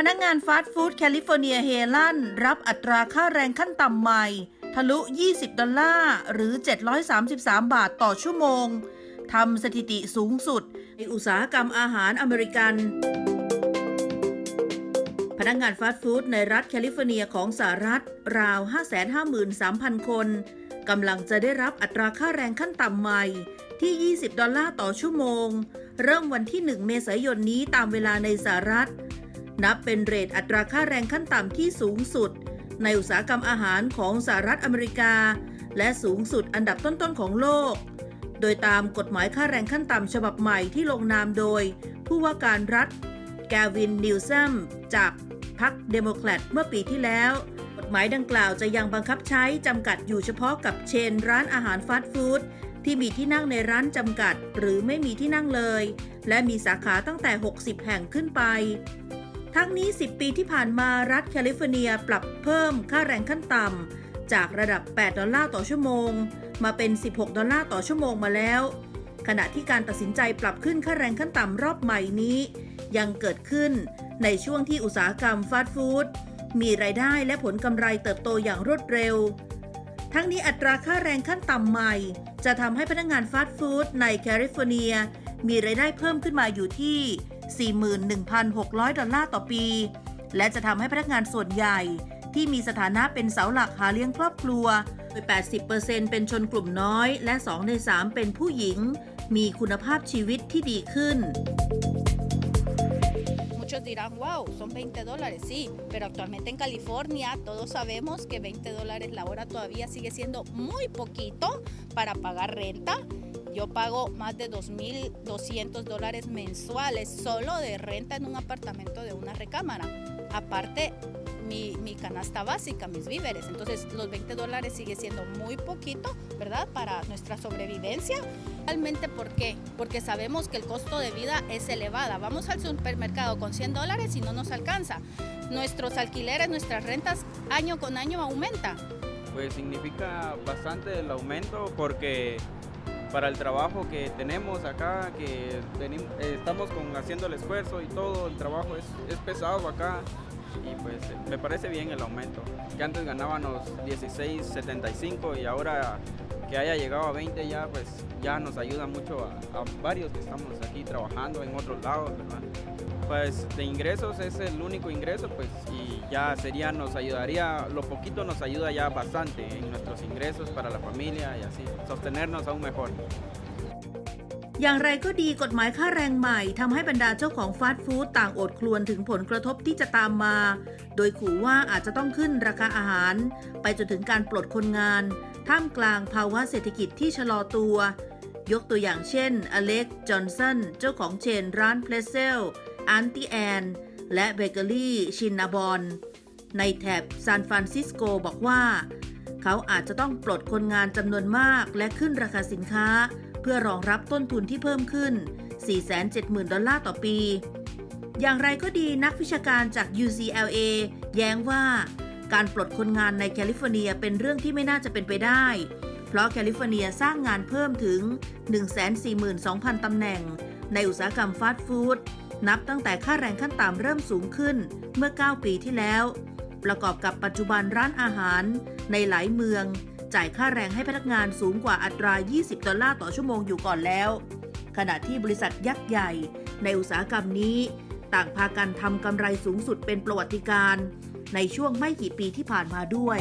พนักงานฟาสต์ฟู้ดแคลิฟอร์เนียเฮลันรับอัตราค่าแรงขั้นต่ำใหม่ ทะลุ 20 ดอลลาร์หรือ 733 บาทต่อชั่วโมงทำสถิติสูงสุด ในอุตสาหกรรมอาหารอเมริกัน พนักงานฟาสต์ฟู้ดในรัฐแคลิฟอร์เนียของสหรัฐ ราว 553,000 คนกำลังจะได้รับอัตราค่าแรงขั้นต่ำใหม่ ที่ 20 ดอลลาร์ต่อชั่วโมง เริ่มวันที่ 1 เมษายนนี้ตามเวลาในสหรัฐ นับเป็นเรทอัตราค่าแรงขั้นต่ำที่สูงสุด ในอุตสาหกรรมอาหารของสหรัฐอเมริกา และสูงสุดอันดับต้นๆของโลก โดยตามกฎหมายค่าแรงขั้นต่ำฉบับใหม่ที่ลงนามโดย ผู้ว่าการรัฐ แกวิน นิวซัมจากพรรคเดโมแครตเมื่อปีที่แล้ว กฎหมายดังกล่าวจะยังบังคับใช้จำกัดอยู่เฉพาะกับเชนร้านอาหารฟาสต์ฟู้ดที่มีที่นั่งในร้านจำกัด หรือไม่มีที่นั่งเลย และมีสาขาตั้งแต่ 60 แห่งขึ้นไป ทั้งนี้ 10 ปีที่ผ่านมารัฐแคลิฟอร์เนียปรับเพิ่มค่าแรงขั้นต่ำจากระดับ 8 ดอลลาร์ต่อชั่วโมง มาเป็น 16 ดอลลาร์ต่อชั่วโมงมาแล้ว ขณะที่การตัดสินใจปรับขึ้นค่าแรงขั้นต่ำรอบใหม่นี้ ยังเกิดขึ้นในช่วงที่อุตสาหกรรมฟาสต์ฟู้ดมีรายได้และผลกำไรเติบโตอย่างรวดเร็ว ทั้งนี้อัตราค่าแรงขั้นต่ำใหม่ จะทำให้พนักงานฟาสต์ฟู้ดในแคลิฟอร์เนีย มีรายได้เพิ่มขึ้นมาอยู่ที่ 41,600 ดอลลาร์ต่อปี และจะทำให้พนักงานส่วนใหญ่ที่มีสถานะเป็นเสาหลักหาเลี้ยงครอบครัวโดย80%เป็นชนกลุ่มน้อย และ 2 ใน 3 เป็นผู้หญิง มีคุณภาพชีวิตที่ดีขึ้น Muchos dirán, wow, son 20 dólares, sí, pero actualmente en California todos sabemos que 20 dólares la hora todavía sigue siendo muy poquito para pagar renta. Yo pago más de 2.200 dólares mensuales solo de renta en un apartamento de una recámara. Aparte, mi, mi, canasta básica, mis víveres. Entonces, los 20 dólares sigue siendo muy poquito, ¿verdad? Para nuestra sobrevivencia. Realmente, ¿por qué? Porque sabemos que el costo de vida es elevada. Vamos al supermercado con 100 dólares y no nos alcanza. Nuestros alquileres, nuestras rentas, año con año aumenta. Pues significa bastante el aumento porque para el trabajo que tenemos acá, que eh, estamos con, haciendo el esfuerzo y todo, el trabajo es, es pesado acá y pues me parece bien el aumento. Que antes ganábamos 16.75 y ahora que haya llegado a 20 ya pues ya nos ayuda mucho a, a varios que estamos aquí trabajando en otros lados, ¿verdad? Pues de ingresos es el único ingreso pues y ya sería, nos ayudaría, lo poquito nos ayuda ya bastante en nuestros ingresos para la familia y así, sostenernos aún mejor. อย่างไรก็ดีกฎหมายค่าแรงใหม่ทำให้บรรดาเจ้าของฟาสต์ฟู้ดต่างอดครวญถึงผลกระทบที่จะตามมา โดยขู่ว่าอาจจะต้องขึ้นราคาอาหาร ไปจนถึงการปลดคนงาน ท่ามกลางภาวะเศรษฐกิจที่ชะลอตัว ยกตัวอย่างเช่น อเล็ก จอห์นสัน เจ้าของเชนร้านเพลเซล อันติแอน และเบเกอรี่ชินนาบอนในแถบซานฟรานซิสโกบอกว่า เขาอาจจะต้องปลดคนงานจำนวนมากและขึ้นราคาสินค้า เพื่อรองรับต้นทุนที่เพิ่มขึ้น 470,000 ดอลลาร์ต่อปี อย่างไรก็ดีนักวิชาการจาก UCLA แย้งว่า การปลดคนงานในแคลิฟอร์เนียเป็นเรื่องที่ไม่น่าจะเป็นไปได้ เพราะแคลิฟอร์เนียสร้างงานเพิ่มถึง 142,000 ตำแหน่ง ในอุตสาหกรรมฟาสต์ฟู้ด นับตั้งแต่ค่าแรงขั้นต่ำเริ่มสูงขึ้นเมื่อ 9 ปีที่แล้ว ประกอบกับปัจจุบันร้านอาหาร ในหลายเมือง จ่ายค่าแรงให้พนักงานสูงกว่าอัตรา 20 ดอลลาร์ต่อชั่วโมงอยู่ก่อนแล้ว ขณะที่บริษัทยักษ์ใหญ่ ในอุตสาหกรรมนี้ ต่างพากันทำกำไรสูงสุดเป็นประวัติการณ์ในช่วงไม่กี่ปีที่ผ่านมาด้วย